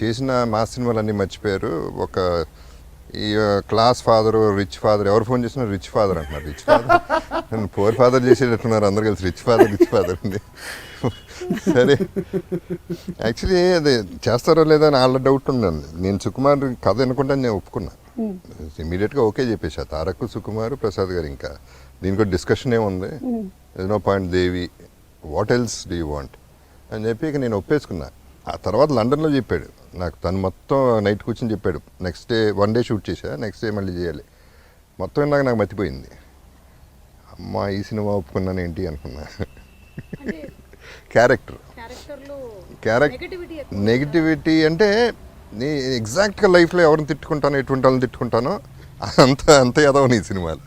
చేసిన మా సినిమాలన్నీ మర్చిపోయారు. ఒక ఈ క్లాస్ ఫాదర్ రిచ్ ఫాదర్ ఎవరు ఫోన్ చేసినా రిచ్ ఫాదర్ అంటున్నారు. Rich father? పోర్ ఫాదర్ చేసేటట్టున్నారు అందరు కలిసి రిచ్ ఫాదర్ రిచ్ ఫాదర్ ఉంది సరే. యాక్చువల్లీ అది చేస్తారో లేదో అని వాళ్ళ డౌట్ ఉందండి. నేను సుకుమార్ కథ అనుకుంటాను నేను ఒప్పుకున్నా. ఇమీడియట్గా ఓకే చెప్పేసా తారక్ సుకుమార్ ప్రసాద్ గారు ఇంకా. దీనికి డిస్కషన్ ఏముంది no point Devi. What else do you want అని చెప్పి ఇక నేను ఒప్పేసుకున్నా. ఆ తర్వాత లండన్లో చెప్పాడు. నాకు తను మొత్తం నైట్ కూర్చొని చెప్పాడు. Next day one day shoot చేశా నెక్స్ట్ డే మళ్ళీ చేయాలి. మొత్తం ఇందాక నాకు మతిపోయింది. అమ్మా ఈ సినిమా ఒప్పుకున్నాను ఏంటి అనుకున్నా. క్యారెక్టర్ క్యారెక్టర్ నెగటివిటీ అంటే నీ ఎగ్జాక్ట్గా లైఫ్లో ఎవరిని తిట్టుకుంటానో ఎటువంటి వాళ్ళని తిట్టుకుంటానో అంత అంత ఎదవ నీ సినిమాలు.